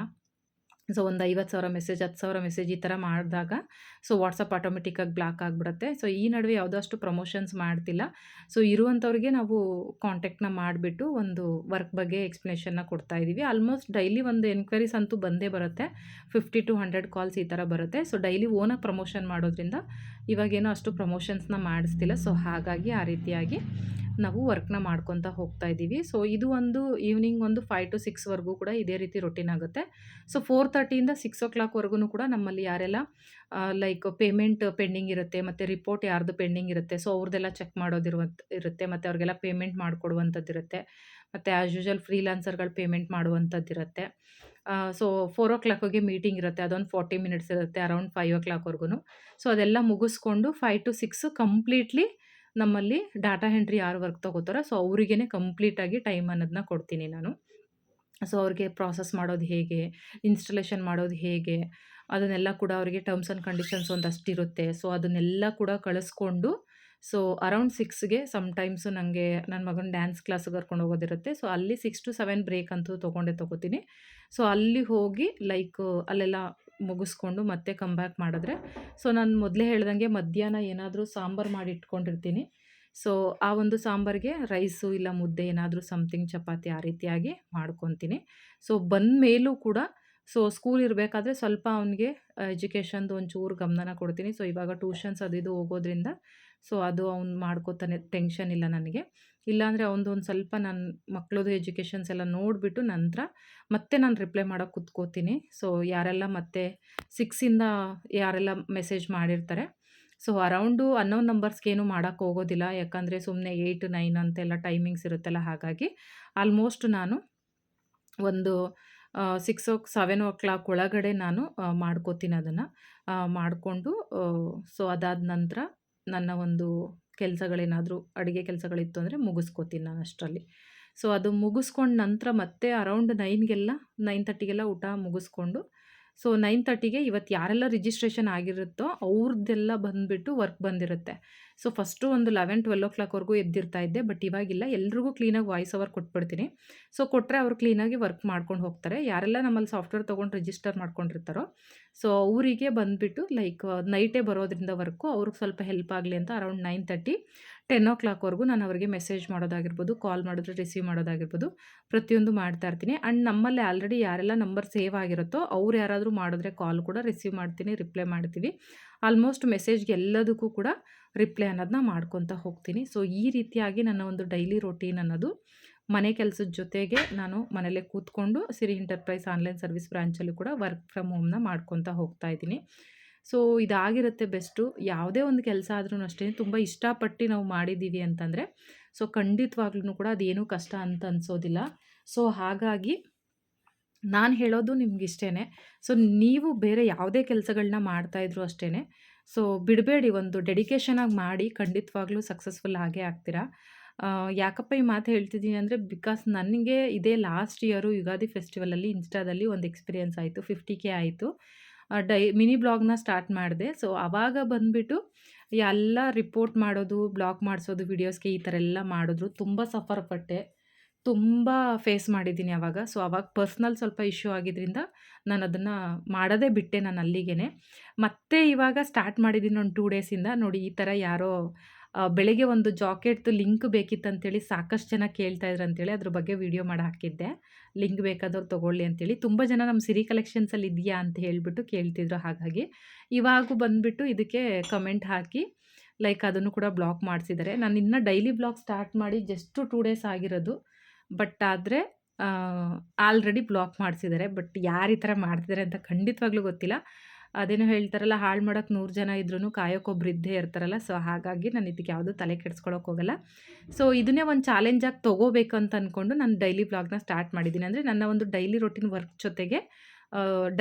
ಸೊ ಒಂದು 50,000 ಮೆಸೇಜ್, 10,000 ಮೆಸೇಜ್ ಈ ಥರ ಮಾಡಿದಾಗ ಸೊ ವಾಟ್ಸಪ್ ಆಟೋಮೆಟಿಕ್ಕಾಗಿ ಬ್ಲಾಕ್ ಆಗಿಬಿಡುತ್ತೆ. ಸೊ ಈ ನಡುವೆ ಯಾವುದಷ್ಟು ಪ್ರಮೋಷನ್ಸ್ ಮಾಡ್ತಿಲ್ಲ. ಸೊ ಇರುವಂಥವ್ರಿಗೆ ನಾವು ಕಾಂಟ್ಯಾಕ್ಟ್‌ನ ಮಾಡಿಬಿಟ್ಟು ಒಂದು ವರ್ಕ್ ಬಗ್ಗೆ ಎಕ್ಸ್‌ಪ್ಲನೇಷನ್‌ನ ಕೊಡ್ತಾ ಇದ್ದೀವಿ. ಆಲ್ಮೋಸ್ಟ್ ಡೈಲಿ ಒಂದು ಎನ್ಕ್ವೈರೀಸ್ ಅಂತೂ ಬಂದೇ ಬರುತ್ತೆ. 50-100 ಕಾಲ್ಸ್ ಈ ಥರ ಬರುತ್ತೆ. ಸೊ ಡೈಲಿ ಓನಾಗಿ ಪ್ರಮೋಷನ್ ಮಾಡೋದ್ರಿಂದ ಇವಾಗೇನೋ ಅಷ್ಟು ಪ್ರಮೋಷನ್ಸ್‌ನ ಮಾಡಿಸ್ತಿಲ್ಲ. ಸೊ ಹಾಗಾಗಿ ಆ ರೀತಿಯಾಗಿ ನಾವು ವರ್ಕ್‌ನ ಮಾಡ್ಕೊತಾ ಹೋಗ್ತಾ ಇದ್ದೀವಿ. ಸೊ ಇದು ಒಂದು ಈವ್ನಿಂಗ್ ಒಂದು ಫೈವ್ ಟು ಸಿಕ್ಸ್ವರೆಗೂ ಕೂಡ ಇದೇ ರೀತಿ ರೊಟೀನ್ ಆಗುತ್ತೆ. ಸೊ 4:30ಯಿಂದ 6 ಓ ಕ್ಲಾಕ್‌ವರೆಗೂ ಕೂಡ ನಮ್ಮಲ್ಲಿ ಯಾರೆಲ್ಲ ಲೈಕ್ ಪೇಮೆಂಟ್ ಪೆಂಡಿಂಗ್ ಇರುತ್ತೆ, ಮತ್ತು ರಿಪೋರ್ಟ್ ಯಾರ್ದು ಪೆಂಡಿಂಗ್ ಇರುತ್ತೆ. ಸೊ ಅವ್ರದ್ದೆಲ್ಲ ಚೆಕ್ ಮಾಡೋದಿರುವ ಇರುತ್ತೆ. ಮತ್ತು ಅವ್ರಿಗೆಲ್ಲ ಪೇಮೆಂಟ್ ಮಾಡಿಕೊಡುವಂಥದ್ದಿರುತ್ತೆ. ಮತ್ತು ಆ್ಯಸ್ ಯೂಶಲ್ ಫ್ರೀಲಾನ್ಸರ್‌ಗಳು ಪೇಮೆಂಟ್ ಮಾಡುವಂಥದ್ದಿರುತ್ತೆ. ಇರುತ್ತೆ ಸೊ ಫೋರ್ ಓ ಕ್ಲಾಕ್‌ಗೆ ಮೀಟಿಂಗ್ ಇರುತ್ತೆ. ಅದೊಂದು 40 ಮಿನಿಟ್ಸ್ ಇರುತ್ತೆ ಅರೌಂಡ್ ಫೈವ್ ಓ ಕ್ಲಾಕ್‌ವರೆಗೂ. ಸೊ ಅದೆಲ್ಲ ಮುಗಿಸ್ಕೊಂಡು 5-6 ಕಂಪ್ಲೀಟ್ಲಿ ನಮ್ಮಲ್ಲಿ ಡಾಟಾ ಎಂಟ್ರಿ ಯಾರು ವರ್ಕ್ ತೊಗೋತಾರೋ ಸೊ ಅವರಿಗೇ ಕಂಪ್ಲೀಟಾಗಿ ಟೈಮ್ ಅನ್ನೋದನ್ನ ಕೊಡ್ತೀನಿ ನಾನು. ಸೊ ಅವ್ರಿಗೆ ಪ್ರಾಸೆಸ್ ಮಾಡೋದು ಹೇಗೆ, ಇನ್ಸ್ಟಾಲೇಷನ್ ಮಾಡೋದು ಹೇಗೆ, ಅದನ್ನೆಲ್ಲ ಕೂಡ ಅವರಿಗೆ ಟರ್ಮ್ಸ್ ಆ್ಯಂಡ್ ಕಂಡೀಷನ್ಸ್ ಒಂದಷ್ಟು ಇರುತ್ತೆ. ಸೊ ಅದನ್ನೆಲ್ಲ ಕೂಡ ಕಳಿಸ್ಕೊಂಡು ಸೊ ಅರೌಂಡ್ ಸಿಕ್ಸ್ಗೆ ಸಮ್ಟೈಮ್ಸು ನನಗೆ ನನ್ನ ಮಗನ ಡ್ಯಾನ್ಸ್ ಕ್ಲಾಸ್ಗೆ ಕರ್ಕೊಂಡು ಹೋಗೋದಿರುತ್ತೆ. ಸೊ ಅಲ್ಲಿ 6-7 ಬ್ರೇಕ್ ಅಂತೂ ತೊಗೊಂಡೇ ತೊಗೋತೀನಿ. ಸೊ ಅಲ್ಲಿ ಹೋಗಿ ಲೈಕ್ ಅಲ್ಲೆಲ್ಲ ಮುಗಿಸ್ಕೊಂಡು ಮತ್ತೆ ಕಮ್ ಮಾಡಿದ್ರೆ ಸೊ ನಾನು ಮೊದಲೇ ಹೇಳ್ದಂಗೆ ಮಧ್ಯಾಹ್ನ ಏನಾದರೂ ಸಾಂಬಾರು ಮಾಡಿ ಇಟ್ಕೊಂಡಿರ್ತೀನಿ. ಸೊ ಆ ಒಂದು ಸಾಂಬಾರಿಗೆ ರೈಸು ಇಲ್ಲ ಮುದ್ದೆ ಏನಾದರೂ ಸಮಥಿಂಗ್ ಚಪಾತಿ ಆ ರೀತಿಯಾಗಿ ಮಾಡ್ಕೊತೀನಿ. ಸೊ ಬಂದ ಮೇಲೂ ಕೂಡ ಸೊ ಸ್ಕೂಲ್ ಇರಬೇಕಾದ್ರೆ ಸ್ವಲ್ಪ ಅವನಿಗೆ ಎಜುಕೇಷನ್ದು ಒಂಚೂರು ಗಮನನ ಕೊಡ್ತೀನಿ ಸೊ ಇವಾಗ ಟ್ಯೂಷನ್ಸ್ ಅದು ಇದು ಹೋಗೋದ್ರಿಂದ ಸೊ ಅದು ಅವ್ನು ಮಾಡ್ಕೋತಾನೆ ಟೆನ್ಷನ್ ಇಲ್ಲ ನನಗೆ ಇಲ್ಲಾಂದರೆ ಅವನದು ಒಂದು ಸ್ವಲ್ಪ ನನ್ನ ಮಕ್ಕಳದು ಎಜುಕೇಷನ್ಸ್ ಎಲ್ಲ ನೋಡಿಬಿಟ್ಟು ನಂತರ ಮತ್ತೆ ನಾನು ರಿಪ್ಲೈ ಮಾಡೋಕೆ ಕುತ್ಕೋತೀನಿ. ಸೊ, ಯಾರೆಲ್ಲ ಮತ್ತೆ ಸಿಕ್ಸಿಂದ ಯಾರೆಲ್ಲ ಮೆಸೇಜ್ ಮಾಡಿರ್ತಾರೆ. ಸೊ, ಅರೌಂಡು ಅನ್ನೋನ್ ನಂಬರ್ಸ್ಗೇನು ಮಾಡೋಕ್ಕೆ ಹೋಗೋದಿಲ್ಲ. ಯಾಕಂದರೆ ಸುಮ್ಮನೆ ಏಯ್ಟ್ ನೈನ್ ಅಂತೆಲ್ಲ ಟೈಮಿಂಗ್ಸ್ ಇರುತ್ತಲ್ಲ ಹಾಗಾಗಿ ಆಲ್ಮೋಸ್ಟ್ ನಾನು ಒಂದು six or seven o'clock ಒಳಗಡೆ ನಾನು ಮಾಡ್ಕೋತೀನಿ ಅದನ್ನು. ಮಾಡಿಕೊಂಡು ಸೊ, ಅದಾದ ನಂತರ ನನ್ನ ಒಂದು ಕೆಲಸಗಳೇನಾದರೂ, ಅಡುಗೆ ಕೆಲಸಗಳಿತ್ತು ಅಂದರೆ ಮುಗಿಸ್ಕೋತೀನಿ ನಾನು ಅಷ್ಟರಲ್ಲಿ. ಸೊ ಅದು ಮುಗಿಸ್ಕೊಂಡು ನಂತರ ಮತ್ತೆ ಅರೌಂಡ್ ನೈನ್ಗೆಲ್ಲ ನೈನ್ ತರ್ಟಿಗೆಲ್ಲ ಊಟ ಮುಗಿಸ್ಕೊಂಡು ಸೊ, ನೈನ್ ತರ್ಟಿಗೆ ಇವತ್ತು ಯಾರೆಲ್ಲ ರಿಜಿಸ್ಟ್ರೇಷನ್ ಆಗಿರುತ್ತೋ ಅವ್ರದ್ದೆಲ್ಲ ಬಂದುಬಿಟ್ಟು ವರ್ಕ್ ಬಂದಿರುತ್ತೆ. ಸೊ ಫಸ್ಟು ಒಂದು ಲೆವೆನ್ ಟ್ವೆಲ್ ಓ ಕ್ಲಾಕ್ವರೆಗೂ ಎದ್ದಿರ್ತಾ ಇದ್ದೆ ಬಟ್ ಇವಾಗಿಲ್ಲ. ಎಲ್ರಿಗೂ ಕ್ಲೀನಾಗಿ ವಾಯ್ಸ್ ಓವರ್ ಕೊಟ್ಬಿಡ್ತೀನಿ. ಸೊ ಕೊಟ್ಟರೆ ಅವ್ರು ಕ್ಲೀನಾಗಿ ವರ್ಕ್ ಮಾಡ್ಕೊಂಡು ಹೋಗ್ತಾರೆ. ಯಾರೆಲ್ಲ ನಮ್ಮಲ್ಲಿ ಸಾಫ್ಟ್ವೇರ್ ತೊಗೊಂಡು ರಿಜಿಸ್ಟರ್ ಮಾಡ್ಕೊಂಡಿರ್ತಾರೋ, ಸೊ, ಅವರಿಗೆ ಬಂದುಬಿಟ್ಟು ಲೈಕ್ ನೈಟೇ ಬರೋದ್ರಿಂದ ವರ್ಕು ಅವ್ರಿಗೆ ಸ್ವಲ್ಪ ಹೆಲ್ಪ್ ಆಗಲಿ ಅಂತ ಅರೌಂಡ್ ನೈನ್ ತರ್ಟಿ ಟೆನ್ ಓ ಕ್ಲಾಕ್ವರೆಗೂ ನಾನು ಅವರಿಗೆ ಮೆಸೇಜ್ ಮಾಡೋದಾಗಿರ್ಬೋದು ಕಾಲ್ ಮಾಡಿದ್ರೆ ರಿಸೀವ್ ಮಾಡೋದಾಗಿರ್ಬೋದು, ಪ್ರತಿಯೊಂದು ಮಾಡ್ತಾ ಇರ್ತೀನಿ. ಆ್ಯಂಡ್ ನಮ್ಮಲ್ಲಿ ಆಲ್ರೆಡಿ ಯಾರೆಲ್ಲ ನಂಬರ್ ಸೇವ್ ಆಗಿರುತ್ತೋ, ಅವ್ರು ಯಾರಾದರೂ ಮಾಡಿದ್ರೆ ಕಾಲ್ ಕೂಡ ರಿಸೀವ್ ಮಾಡ್ತೀನಿ ರಿಪ್ಲೈ ಮಾಡ್ತೀವಿ ಆಲ್ಮೋಸ್ಟ್ ಮೆಸೇಜ್ಗೆ ಎಲ್ಲದಕ್ಕೂ ಕೂಡ ರಿಪ್ಲೈ ಅನ್ನೋದನ್ನ ಮಾಡ್ಕೊತಾ ಹೋಗ್ತೀನಿ. ಸೊ ಈ ರೀತಿಯಾಗಿ ನನ್ನ ಒಂದು ಡೈಲಿ ರೊಟೀನ್ ಅನ್ನೋದು ಮನೆ ಕೆಲಸದ ಜೊತೆಗೆ ನಾನು ಮನೇಲೆ ಕೂತ್ಕೊಂಡು ಸಿರಿ ಎಂಟರ್ಪ್ರೈಸ್ ಆನ್ಲೈನ್ ಸರ್ವಿಸ್ ಬ್ರ್ಯಾಂಚಲ್ಲೂ ಕೂಡ ವರ್ಕ್ ಫ್ರಮ್ ಹೋಮ್ನ ಮಾಡ್ಕೊತಾ ಹೋಗ್ತಾ ಇದ್ದೀನಿ. ಸೊ, ಇದಾಗಿರುತ್ತೆ ಬೆಸ್ಟು. ಯಾವುದೇ ಒಂದು ಕೆಲಸ ಆದ್ರೂ ಅಷ್ಟೇ, ತುಂಬ ಇಷ್ಟಪಟ್ಟು ನಾವು ಮಾಡಿದ್ದೀವಿ ಅಂತಂದರೆ, ಸೊ ಖಂಡಿತವಾಗ್ಲೂ ಕೂಡ ಅದೇನೂ ಕಷ್ಟ ಅಂತ ಅನಿಸೋದಿಲ್ಲ. ಸೊ, ಹಾಗಾಗಿ ನಾನು ಹೇಳೋದು ನಿಮ್ಗಿಷ್ಟೇ ಸೊ, ನೀವು ಬೇರೆ ಯಾವುದೇ ಕೆಲಸಗಳನ್ನ ಮಾಡ್ತಾಯಿದ್ರು ಅಷ್ಟೇ ಸೊ, ಬಿಡಬೇಡಿ, ಒಂದು ಡೆಡಿಕೇಶನಾಗಿ ಮಾಡಿ ಖಂಡಿತವಾಗ್ಲೂ ಸಕ್ಸಸ್ಫುಲ್ ಆಗೇ ಆಗ್ತೀರಾ. ಯಾಕಪ್ಪ ಈ ಮಾತು ಹೇಳ್ತಿದ್ದೀನಿ ಅಂದರೆ, ಬಿಕಾಸ್ ನನಗೆ ಇದೇ ಲಾಸ್ಟ್ ಇಯರು ಯುಗಾದಿ ಫೆಸ್ಟಿವಲಲ್ಲಿ, ಇನ್ಸ್ಟಾದಲ್ಲಿ ಒಂದು ಎಕ್ಸ್ಪೀರಿಯೆನ್ಸ್ ಆಯಿತು, ಫಿಫ್ಟಿ ಕೆ ಆಯಿತು. ಡೈ, ಮಿನಿ ಬ್ಲಾಗ್ನ ಸ್ಟಾರ್ಟ್ ಮಾಡಿದೆ. ಸೊ ಆವಾಗ ಬಂದುಬಿಟ್ಟು ಎಲ್ಲ ರಿಪೋರ್ಟ್ ಮಾಡೋದು, ಬ್ಲಾಗ್ ಮಾಡಿಸೋದು, ವೀಡಿಯೋಸ್ಗೆ ಈ ಥರ ಎಲ್ಲ ಮಾಡಿದ್ರು. ತುಂಬ ಸಫರ್ ಪಟ್ಟೆ. ತುಂಬ ಫೇಸ್ ಮಾಡಿದ್ದೀನಿ ಆವಾಗ ಸೊ, ಅವಾಗ ಪರ್ಸ್ನಲ್ ಸ್ವಲ್ಪ ಇಶ್ಯೂ ಆಗಿದ್ದರಿಂದ ನಾನು ಅದನ್ನು ಮಾಡೋದೇ ಬಿಟ್ಟೆ ನಾನು ಅಲ್ಲಿಗೆ ಮತ್ತೆ ಇವಾಗ ಸ್ಟಾರ್ಟ್ ಮಾಡಿದ್ದೀನಿ ಒಂದು ಟೂ ಡೇಸಿಂದ. ನೋಡಿ, ಈ ಥರ ಯಾರೋ ಬೆಳಗ್ಗೆ ಒಂದು ಜಾಕೆಟ್ದು ಲಿಂಕ್ ಬೇಕಿತ್ತು ಅಂತೇಳಿ ಸಾಕಷ್ಟು ಜನ ಕೇಳ್ತಾ ಇದ್ರು ಅಂತೇಳಿ ಅದ್ರ ಬಗ್ಗೆ ವಿಡಿಯೋ ಮಾಡಿ ಹಾಕಿದ್ದೆ. ಲಿಂಕ್ ಬೇಕಾದವ್ರು ತೊಗೊಳ್ಳಿ ಅಂತೇಳಿ. ತುಂಬ ಜನ ನಮ್ಮ ಸಿರಿ ಕಲೆಕ್ಷನ್ಸಲ್ಲಿ ಇದೆಯಾ ಅಂತ ಹೇಳಿಬಿಟ್ಟು ಕೇಳ್ತಿದ್ರು ಹಾಗಾಗಿ. ಇವಾಗ ಬಂದುಬಿಟ್ಟು ಇದಕ್ಕೆ ಕಮೆಂಟ್ ಹಾಕಿ, ಲೈಕ್ ಅದನ್ನು ಕೂಡ ಬ್ಲಾಕ್ ಮಾಡಿಸಿದ್ದಾರೆ. ನಾನು ಇನ್ನೂ ಡೈಲಿ ಬ್ಲಾಗ್ ಸ್ಟಾರ್ಟ್ ಮಾಡಿ ಜಸ್ಟು ಟೂ ಡೇಸ್ ಆಗಿರೋದು. ಬಟ್ ಆದರೆ ಆಲ್ರೆಡಿ ಬ್ಲಾಕ್ ಮಾಡಿಸಿದ್ದಾರೆ. ಬಟ್ ಯಾರು ಈ ಥರ ಮಾಡ್ತಿದ್ದಾರೆ ಅಂತ ಖಂಡಿತವಾಗ್ಲೂ ಗೊತ್ತಿಲ್ಲ. ಅದೇನೋ ಹೇಳ್ತಾರಲ್ಲ, ಹಾಳು ಮಾಡೋಕೆ ನೂರು ಜನ ಇದ್ರೂ ಕಾಯೋಕ್ಕೊಬ್ರು ಇದ್ದೇ ಇರ್ತಾರಲ್ಲ, ಸೊ ಹಾಗಾಗಿ ನಾನು ಇದಕ್ಕೆ ಯಾವುದೂ ತಲೆ ಕೆಡ್ಸ್ಕೊಳಕ್ಕೆ ಹೋಗಲ್ಲ. ಸೊ ಇದನ್ನೇ ಒಂದು ಚಾಲೆಂಜಾಗಿ ತೊಗೋಬೇಕು ಅಂತ ಅಂದ್ಕೊಂಡು ನಾನು ಡೈಲಿ ಬ್ಲಾಗ್ನ ಸ್ಟಾರ್ಟ್ ಮಾಡಿದ್ದೀನಿ. ಅಂದರೆ ನನ್ನ ಒಂದು ಡೈಲಿ ರೊಟೀನ್ ವರ್ಕ್ ಜೊತೆಗೆ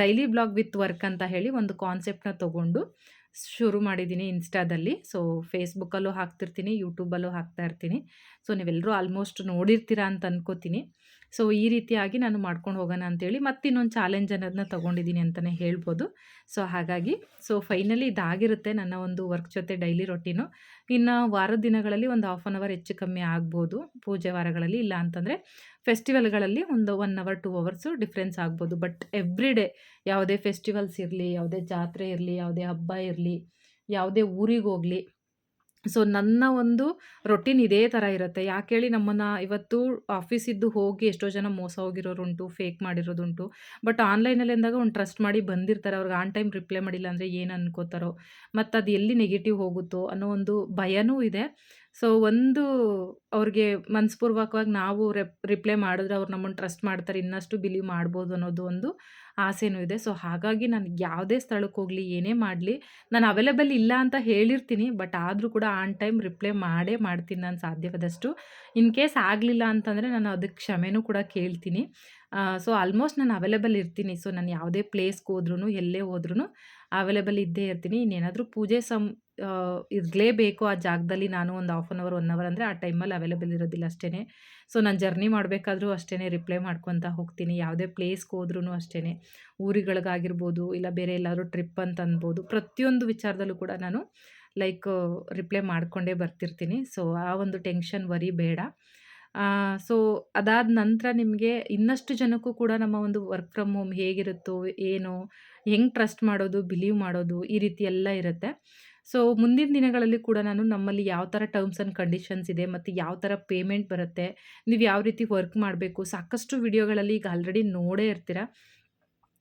ಡೈಲಿ ಬ್ಲಾಗ್ ವಿತ್ ವರ್ಕ್ ಅಂತ ಹೇಳಿ ಒಂದು ಕಾನ್ಸೆಪ್ಟನ್ನ ತೊಗೊಂಡು ಶುರು ಮಾಡಿದ್ದೀನಿ ಇನ್ಸ್ಟಾದಲ್ಲಿ. ಸೊ ಫೇಸ್ಬುಕ್ಕಲ್ಲೂ ಹಾಕ್ತಿರ್ತೀನಿ ಯೂಟ್ಯೂಬಲ್ಲೂ ಹಾಕ್ತಾ ಇರ್ತೀನಿ. ಸೊ ನೀವೆಲ್ಲರೂ ಆಲ್ಮೋಸ್ಟ್ ನೋಡಿರ್ತೀರಾ ಅಂತ ಅನ್ಕೋತೀನಿ. ಸೊ, ಈ ರೀತಿಯಾಗಿ ನಾನು ಮಾಡ್ಕೊಂಡು ಹೋಗೋಣ ಅಂತೇಳಿ ಮತ್ತೆ ಇನ್ನೊಂದು ಚಾಲೆಂಜ್ ಅನ್ನೋದನ್ನ ತೊಗೊಂಡಿದ್ದೀನಿ ಅಂತಲೇ ಹೇಳ್ಬೋದು. ಸೊ, ಹಾಗಾಗಿ, ಸೊ ಫೈನಲಿ ಇದಾಗಿರುತ್ತೆ ನನ್ನ ಒಂದು ವರ್ಕ್ ಜೊತೆ ಡೈಲಿ ರೊಟೀನು ಇನ್ನು ವಾರದ ದಿನಗಳಲ್ಲಿ ಒಂದು ಹಾಫ್ ಆನ್ ಅವರ್ ಹೆಚ್ಚು ಕಮ್ಮಿ ಆಗ್ಬೋದು. ಪೂಜೆ ವಾರಗಳಲ್ಲಿ ಇಲ್ಲ ಅಂತಂದರೆ ಫೆಸ್ಟಿವಲ್ಗಳಲ್ಲಿ ಒಂದು one hour two hours difference ಆಗ್ಬೋದು. ಬಟ್ ಎವ್ರಿ ಡೇ ಯಾವುದೇ ಫೆಸ್ಟಿವಲ್ಸ್ ಇರಲಿ, ಯಾವುದೇ ಜಾತ್ರೆ ಇರಲಿ, ಯಾವುದೇ ಹಬ್ಬ ಇರಲಿ, ಯಾವುದೇ ಊರಿಗೆ ಹೋಗಲಿ ಸೊ, ನನ್ನ ಒಂದು ರೊಟೀನ್ ಇದೇ ಥರ ಇರುತ್ತೆ. ಯಾಕೆ ಹೇಳಿ ನಮ್ಮನ್ನು ಇವತ್ತು ಆಫೀಸಿದ್ದು ಹೋಗಿ ಎಷ್ಟೋ ಜನ ಮೋಸ ಹೋಗಿರೋರುಂಟು, ಫೇಕ್ ಮಾಡಿರೋದುಂಟು. ಬಟ್ ಆನ್ಲೈನಲ್ಲಿ ಅಂದಾಗ ಒಂದು ಟ್ರಸ್ಟ್ ಮಾಡಿ ಬಂದಿರ್ತಾರೆ. ಅವ್ರಿಗೆ ಆನ್ ಟೈಮ್ ರಿಪ್ಲೈ ಮಾಡಿಲ್ಲ ಅಂದರೆ ಏನು ಅನ್ಕೋತಾರೋ. ಮತ್ತು ಅದು ಎಲ್ಲಿ ನೆಗೆಟಿವ್ ಹೋಗುತ್ತೋ ಅನ್ನೋ ಒಂದು ಭಯನೂ ಇದೆ. ಸೊ, ಒಂದು ಅವ್ರಿಗೆ ಮನಸ್ಪೂರ್ವಕವಾಗಿ ನಾವು ರೆಪ್, ರಿಪ್ಲೈ ಮಾಡಿದ್ರೆ ಅವ್ರು ನಮ್ಮನ್ನು ಟ್ರಸ್ಟ್ ಮಾಡ್ತಾರೆ, ಇನ್ನಷ್ಟು ಬಿಲೀವ್ ಮಾಡ್ಬೋದು ಅನ್ನೋದು ಒಂದು ಆಸೆನೂ ಇದೆ. ಸೊ, ಹಾಗಾಗಿ ನಾನು ಯಾವುದೇ ಸ್ಥಳಕ್ಕೆ ಹೋಗಲಿ, ಏನೇ ಮಾಡಲಿ, ನಾನು ಅವೈಲೇಬಲ್ ಇಲ್ಲ ಅಂತ ಹೇಳಿರ್ತೀನಿ. ಬಟ್ ಆದರೂ ಕೂಡ ಆನ್ ಟೈಮ್ ರಿಪ್ಲೈ ಮಾಡೇ ಮಾಡ್ತೀನಿ ನಾನು ಸಾಧ್ಯವಾದಷ್ಟು. ಇನ್ ಕೇಸ್ ಆಗಲಿಲ್ಲ ಅಂತಂದರೆ ನಾನು ಅದಕ್ಕೆ ಕ್ಷಮೆನೂ ಕೂಡ ಕೇಳ್ತೀನಿ. ಸೊ ಆಲ್ಮೋಸ್ಟ್ ನಾನು ಅವೈಲೇಬಲ್ ಇರ್ತೀನಿ. ಸೊ, ನಾನು ಯಾವುದೇ ಪ್ಲೇಸ್ಗೆ ಹೋದ್ರೂ ಎಲ್ಲೇ ಹೋದ್ರೂ ಅವೈಲೇಬಲ್ ಇದ್ದೇ ಇರ್ತೀನಿ. ಇನ್ನೇನಾದರೂ ಪೂಜೆ ಸಮ್ ಇರಲೇಬೇಕು ಆ ಜಾಗದಲ್ಲಿ ನಾನು ಒಂದು half an hour one hour ಅಂದರೆ ಆ ಟೈಮಲ್ಲಿ ಅವೈಲೇಬಲ್ ಇರೋದಿಲ್ಲ ಅಷ್ಟೇ ಸೊ ನಾನು ಜರ್ನಿ ಮಾಡಬೇಕಾದ್ರೂ ಅಷ್ಟೇ ರಿಪ್ಲೈ ಮಾಡ್ಕೊತಾ ಹೋಗ್ತೀನಿ. ಯಾವುದೇ ಪ್ಲೇಸ್ಗೆ ಹೋದ್ರೂ ಅಷ್ಟೇ ಊರುಗಳಿಗಾಗಿರ್ಬೋದು, ಇಲ್ಲ ಬೇರೆ ಎಲ್ಲಾದರೂ ಟ್ರಿಪ್ ಅಂತ ಅನ್ಬೋದು ಪ್ರತಿಯೊಂದು ವಿಚಾರದಲ್ಲೂ ಕೂಡ ನಾನು ಲೈಕ್ ರಿಪ್ಲೈ ಮಾಡಿಕೊಂಡೇ ಬರ್ತಿರ್ತೀನಿ. ಸೊ ಆ ಒಂದು ಟೆನ್ಷನ್ ವರಿ ಬೇಡ. ಸೊ ಅದಾದ ನಂತರ ನಿಮಗೆ ಇನ್ನಷ್ಟು ಜನಕ್ಕೂ ಕೂಡ ನಮ್ಮ ಒಂದು ವರ್ಕ್ ಫ್ರಮ್ ಹೋಮ್ ಹೇಗಿರುತ್ತೋ, ಏನು ಹೆಂಗೆ ಟ್ರಸ್ಟ್ ಮಾಡೋದು, ಬಿಲೀವ್ ಮಾಡೋದು ಈ ರೀತಿ ಎಲ್ಲ ಇರುತ್ತೆ ಸೊ, ಮುಂದಿನ ದಿನಗಳಲ್ಲಿ ಕೂಡ ನಾನು ನಮ್ಮಲ್ಲಿ ಯಾವ ಥರ ಟರ್ಮ್ಸ್ ಆ್ಯಂಡ್ ಕಂಡೀಷನ್ಸ್ ಇದೆ ಮತ್ತು ಯಾವ ಥರ ಪೇಮೆಂಟ್ ಬರುತ್ತೆ, ನೀವು ಯಾವ ರೀತಿ ವರ್ಕ್ ಮಾಡಬೇಕು, ಸಾಕಷ್ಟು ವಿಡಿಯೋಗಳಲ್ಲಿ ಈಗ ಆಲ್ರೆಡಿ ನೋಡೇ ಇರ್ತೀರ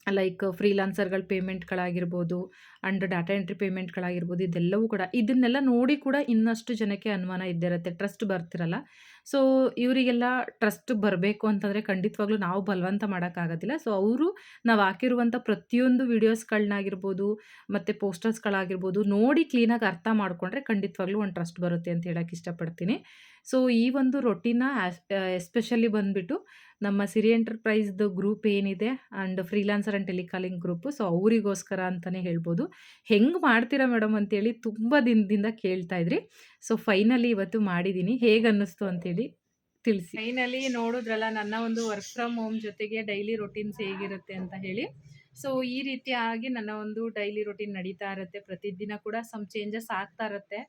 ಲೈಕ್ ಫ್ರೀಲಾನ್ಸರ್ಗಳ ಪೇಮೆಂಟ್‌ಗಳಾಗಿರ್ಬೋದು ಆ್ಯಂಡ್ ಡಾಟಾ ಎಂಟ್ರಿ ಪೇಮೆಂಟ್‌ಗಳಾಗಿರ್ಬೋದು, ಇದೆಲ್ಲವೂ ಕೂಡ ಇದನ್ನೆಲ್ಲ ನೋಡಿ ಕೂಡ ಇನ್ನಷ್ಟು ಜನಕ್ಕೆ ಅನುಮಾನ ಇದ್ದಿರುತ್ತೆ ಟ್ರಸ್ಟ್ ಬರ್ತಿರಲ್ಲ. ಸೊ, ಇವರಿಗೆಲ್ಲ ಟ್ರಸ್ಟ್ ಬರಬೇಕು ಅಂತಂದರೆ ಖಂಡಿತವಾಗ್ಲೂ ನಾವು ಬಲವಂತ ಮಾಡೋಕ್ಕಾಗೋದಿಲ್ಲ. ಸೊ, ಅವರು ನಾವು ಹಾಕಿರುವಂಥ ಪ್ರತಿಯೊಂದು ವೀಡಿಯೋಸ್‌ಗಳನ್ನಾಗಿರ್ಬೋದು, ಮತ್ತು ಪೋಸ್ಟರ್ಸ್‌ಗಳಾಗಿರ್ಬೋದು ನೋಡಿ ಕ್ಲೀನಾಗಿ ಅರ್ಥ ಮಾಡಿಕೊಂಡ್ರೆ ಖಂಡಿತವಾಗ್ಲೂ ಒಂದು ಟ್ರಸ್ಟ್ ಬರುತ್ತೆ ಅಂತ ಹೇಳಕ್ಕೆ ಇಷ್ಟಪಡ್ತೀನಿ. ಸೊ, ಈ ಒಂದು ಆಸ್ ಎಸ್ಪೆಷಲಿ ಬಂದುಬಿಟ್ಟು ನಮ್ಮ ಸಿರಿ ಎಂಟರ್ಪ್ರೈಸ್‌ದು ಗ್ರೂಪ್ ಏನಿದೆ and freelancer and telecalling group, so, ಅವರಿಗೋಸ್ಕರ ಅಂತಲೇ ಹೇಳ್ಬೋದು. ಹೆಂಗೆ ಮಾಡ್ತೀರಾ ಮೇಡಮ್ ಅಂತೇಳಿ ತುಂಬ ದಿನದಿಂದ ಕೇಳ್ತಾ ಇದ್ರಿ. ಸೊ ಫೈನಲಿ ಇವತ್ತು ಮಾಡಿದ್ದೀನಿ. ಹೇಗೆ ಅನ್ನಿಸ್ತು ಅಂತೇಳಿ ತಿಳಿಸಿ. ಫೈನಲಿ ನೋಡಿದ್ರಲ್ಲ, ನನ್ನ ಒಂದು ವರ್ಕ್ ಫ್ರಮ್ ಹೋಮ್ ಜೊತೆಗೆ ಡೈಲಿ ರೊಟೀನ್ಸ್ ಹೇಗಿರುತ್ತೆ ಅಂತ ಹೇಳಿ. ಸೊ ಈ ರೀತಿಯಾಗಿ ನನ್ನ ಒಂದು ಡೈಲಿ ರೊಟೀನ್ ನಡೀತಾ ಇರುತ್ತೆ. ಪ್ರತಿದಿನ ಕೂಡ ಸಮ್ ಚೇಂಜಸ್ ಆಗ್ತಾ ಇರುತ್ತೆ.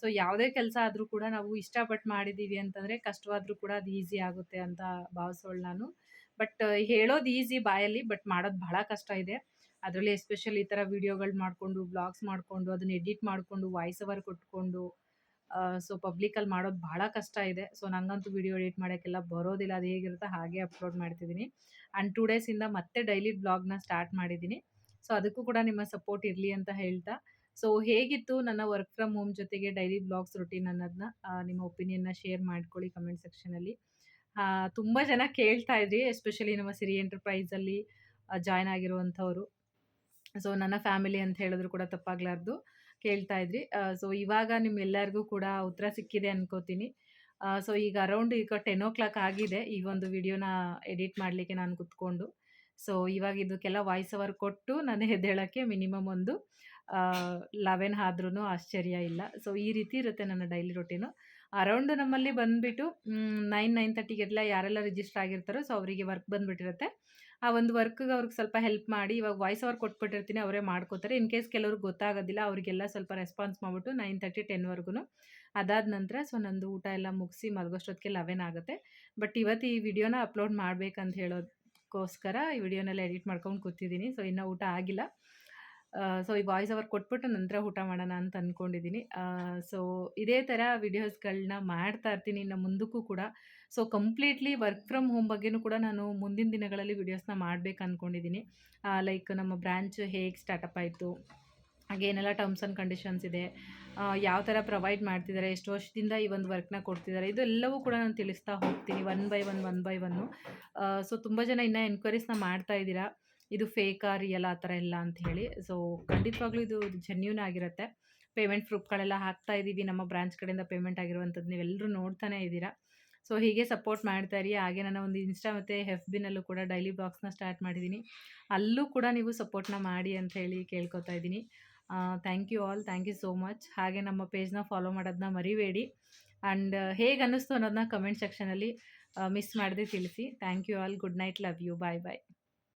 ಸೊ ಯಾವುದೇ ಕೆಲಸ ಆದರೂ ಕೂಡ ನಾವು ಇಷ್ಟಪಟ್ಟು ಮಾಡಿದ್ದೀವಿ ಅಂತಂದರೆ ಕಷ್ಟವಾದರೂ ಕೂಡ ಅದು ಈಸಿ ಆಗುತ್ತೆ ಅಂತ ಭಾವಿಸೋಳು ನಾನು. ಬಟ್ ಹೇಳೋದು ಈಸಿ ಬಾಯಲ್ಲಿ ಬಟ್ ಮಾಡೋದು ಬಹಳ ಕಷ್ಟ ಇದೆ. ಅದರಲ್ಲಿ ಎಸ್ಪೆಷಲಿ ಈ ಥರ ವಿಡಿಯೋಗಳು ಮಾಡಿಕೊಂಡು ಬ್ಲಾಗ್ಸ್ ಮಾಡಿಕೊಂಡು ಅದನ್ನ ಎಡಿಟ್ ಮಾಡಿಕೊಂಡು ವಾಯ್ಸ್ ಓವರ್ ಕೊಟ್ಕೊಂಡು ಸೊ ಪಬ್ಲಿಕಲ್ಲಿ ಮಾಡೋದು ಬಹಳ ಕಷ್ಟ ಇದೆ. ಸೊ ನನಗಂತೂ ವಿಡಿಯೋ ಎಡಿಟ್ ಮಾಡೋಕ್ಕೆಲ್ಲ ಬರೋದಿಲ್ಲ. ಅದು ಹೇಗಿರುತ್ತೆ ಹಾಗೆ ಅಪ್ಲೋಡ್ ಮಾಡ್ತಿದ್ದೀನಿ. ಆ್ಯಂಡ್ 2 ಡೇಸಿಂದ ಮತ್ತೆ ಡೈಲಿ ಬ್ಲಾಗ್‌ನ ಸ್ಟಾರ್ಟ್ ಮಾಡಿದ್ದೀನಿ. ಸೊ ಅದಕ್ಕೂ ಕೂಡ ನಿಮ್ಮ ಸಪೋರ್ಟ್ ಇರಲಿ ಅಂತ ಹೇಳ್ತಾ ಸೊ ಹೇಗಿತ್ತು ನನ್ನ ವರ್ಕ್ ಫ್ರಮ್ ಹೋಮ್ ಜೊತೆಗೆ ಡೈಲಿ ಬ್ಲಾಗ್ಸ್ ರೊಟೀನ್ ಅನ್ನೋದನ್ನ ನಿಮ್ಮ ಒಪಿನಿಯನ್ನ ಶೇರ್ ಮಾಡ್ಕೊಳ್ಳಿ ಕಮೆಂಟ್ ಸೆಕ್ಷನಲ್ಲಿ. ತುಂಬ ಜನ ಕೇಳ್ತಾ ಇದ್ರಿ ಎಸ್ಪೆಷಲಿ ನಮ್ಮ ಸಿರಿ ಎಂಟರ್ಪ್ರೈಸಲ್ಲಿ ಜಾಯ್ನ್ ಆಗಿರುವಂಥವ್ರು. ಸೊ ನನ್ನ ಫ್ಯಾಮಿಲಿ ಅಂತ ಹೇಳಿದ್ರು ಕೂಡ ತಪ್ಪಾಗಲಾರ್ದು ಕೇಳ್ತಾ ಇದ್ರಿ. ಸೊ ಇವಾಗ ನಿಮ್ಮೆಲ್ಲರಿಗೂ ಕೂಡ ಉತ್ತರ ಸಿಕ್ಕಿದೆ ಅನ್ಕೋತೀನಿ. ಸೊ ಈಗ ಅರೌಂಡ್ ಈಗ ಟೆನ್ ಓ ಕ್ಲಾಕ್ ಆಗಿದೆ ಈ ಒಂದು ವಿಡಿಯೋನ ಎಡಿಟ್ ಮಾಡಲಿಕ್ಕೆ ನಾನು ಕುತ್ಕೊಂಡು. ಸೊ ಇವಾಗ ಇದಕ್ಕೆಲ್ಲ ವಾಯ್ಸ್ ಅವರ್ ಕೊಟ್ಟು ನಾನು ಎದ್ದೇಳೋಕ್ಕೆ ಮಿನಿಮಮ್ ಒಂದು ಲೆವೆನ್ ಆದ್ರೂ ಆಶ್ಚರ್ಯ ಇಲ್ಲ. ಸೊ ಈ ರೀತಿ ಇರುತ್ತೆ ನನ್ನ ಡೈಲಿ ರೊಟೀನು. ಅರೌಂಡ್ ನಮ್ಮಲ್ಲಿ ಬಂದುಬಿಟ್ಟು ನೈನ್ ನೈನ್ ತರ್ಟಿಗೆಲ್ಲ ಯಾರೆಲ್ಲ ರಿಜಿಸ್ಟರ್ ಆಗಿರ್ತಾರೋ, ಸೊ ಅವರಿಗೆ ವರ್ಕ್ ಬಂದುಬಿಟ್ಟಿರುತ್ತೆ. ಆ ಒಂದು ವರ್ಕ್‌ಗೆ ಅವ್ರಿಗೆ ಸ್ವಲ್ಪ ಹೆಲ್ಪ್ ಮಾಡಿ, ಇವಾಗ ವಾಯ್ಸ್ ಓವರ್ ಕೊಟ್ಬಿಟ್ಟಿರ್ತೀನಿ, ಅವರೇ ಮಾಡ್ಕೋತಾರೆ. ಇನ್ ಕೇಸ್ ಕೆಲವ್ರಿಗೆ ಗೊತ್ತಾಗೋದಿಲ್ಲ, ಅವರಿಗೆಲ್ಲ ಸ್ವಲ್ಪ ರೆಸ್ಪಾನ್ಸ್ ಮಾಡಿಬಿಟ್ಟು ನೈನ್ ತರ್ಟಿ, ಟೆನ್ ವರ್ಗು ಅದಾದ ನಂತರ ಸೊ ನಂದು ಊಟ ಎಲ್ಲ ಮುಗಿಸಿ ಮಲಗೋಷ್ಟೊತ್ತಿಗೆ ಲವೆನ್ ಆಗುತ್ತೆ. ಬಟ್ ಇವತ್ತು ಈ ವಿಡಿಯೋನ ಅಪ್ಲೋಡ್ ಮಾಡಬೇಕಂತ ಹೇಳೋದಕ್ಕೋಸ್ಕರ ಈ ವಿಡಿಯೋನೆಲ್ಲ ಎಡಿಟ್ ಮಾಡ್ಕೊಂಡು ಕೂತಿದ್ದೀನಿ. ಸೊ ಇನ್ನೂ ಊಟ ಆಗಿಲ್ಲ. ಸೊ ಈ ವಾಯ್ಸ್ ಅವರ್ ಕೊಟ್ಬಿಟ್ಟು ನಂತರ ಊಟ ಮಾಡೋಣ ಅಂತ ಅಂದ್ಕೊಂಡಿದ್ದೀನಿ. ಸೊ ಇದೇ ಥರ ವಿಡಿಯೋಸ್‌ಗಳನ್ನ ಮಾಡ್ತಾ ಇರ್ತೀನಿ ಇನ್ನು ಮುಂದಕ್ಕೂ ಕೂಡ. So completely work from home ಬಗ್ಗೆನೂ ಕೂಡ ನಾನು ಮುಂದಿನ ದಿನಗಳಲ್ಲಿ ವಿಡಿಯೋಸ್‌ನ ಮಾಡ್ಬೇಕು ಅಂದ್ಕೊಂಡಿದ್ದೀನಿ. ಲೈಕ್ ನಮ್ಮ ಬ್ರ್ಯಾಂಚ್ ಹೇಗೆ ಸ್ಟಾರ್ಟಪ್ ಆಯಿತು, ಹಾಗೆ ಏನೆಲ್ಲ ಟರ್ಮ್ಸ್ ಆ್ಯಂಡ್ ಕಂಡೀಷನ್ಸ್ ಇದೆ, ಯಾವ ಥರ ಪ್ರೊವೈಡ್ ಮಾಡ್ತಿದ್ದಾರೆ, ಎಷ್ಟು ವರ್ಷದಿಂದ ಈ ಒಂದು ವರ್ಕ್‌ನ ಕೊಡ್ತಿದ್ದಾರೆ, ಇದೆಲ್ಲವೂ ಕೂಡ ನಾನು ತಿಳಿಸ್ತಾ ಹೋಗ್ತೀನಿ one by one, one by one. So ತುಂಬ ಜನ ಇನ್ನೂ ಎನ್ಕ್ವೈರೀಸ್‌ನ ಮಾಡ್ತಾ ಇದ್ದೀರಾ. ಇದು ಫೇಕಾ, ರಿಯಲ್ ಆ ಥರ ಎಲ್ಲ ಅಂತ ಹೇಳಿ. ಸೊ ಖಂಡಿತವಾಗ್ಲೂ ಇದು ಜೆನ್ಯೂನ್ ಆಗಿರುತ್ತೆ. ಪೇಮೆಂಟ್ ಪ್ರೂಫ್‌ಗಳೆಲ್ಲ ಹಾಕ್ತಾ ಇದ್ದೀವಿ ನಮ್ಮ ಬ್ರಾಂಚ್ ಕಡೆಯಿಂದ ಪೇಮೆಂಟ್ ಆಗಿರುವಂಥದ್ದು ನೀವೆಲ್ಲರೂ ನೋಡ್ತಾನೆ ಇದ್ದೀರಾ. ಸೊ ಹೀಗೆ ಸಪೋರ್ಟ್ ಮಾಡ್ತಾ ಇರಿ. ಹಾಗೆ ನಾನು ಒಂದು ಇನ್ಸ್ಟಾ ಮತ್ತು ಎಫ್-ಬಿನಲ್ಲೂ ಕೂಡ ಡೈಲಿ ಬ್ಲಾಗ್ಸ್‌ನ ಸ್ಟಾರ್ಟ್ ಮಾಡಿದ್ದೀನಿ. ಅಲ್ಲೂ ಕೂಡ ನೀವು ಸಪೋರ್ಟ್‌ನ ಮಾಡಿ ಅಂತ ಹೇಳಿ ಕೇಳ್ಕೊತಾ ಇದ್ದೀನಿ. Thank you all. Thank you so much. ಹಾಗೆ ನಮ್ಮ ಪೇಜ್‌ನ ಫಾಲೋ ಮಾಡೋದನ್ನ ಮರಿಬೇಡಿ. ಆ್ಯಂಡ್ ಹೇಗೆ ಅನ್ನಿಸ್ತು ಅನ್ನೋದನ್ನ ಕಮೆಂಟ್ ಸೆಕ್ಷನಲ್ಲಿ ಮಿಸ್ ಮಾಡದೆ ತಿಳಿಸಿ. Thank you all. Good night. Love you. Bye bye.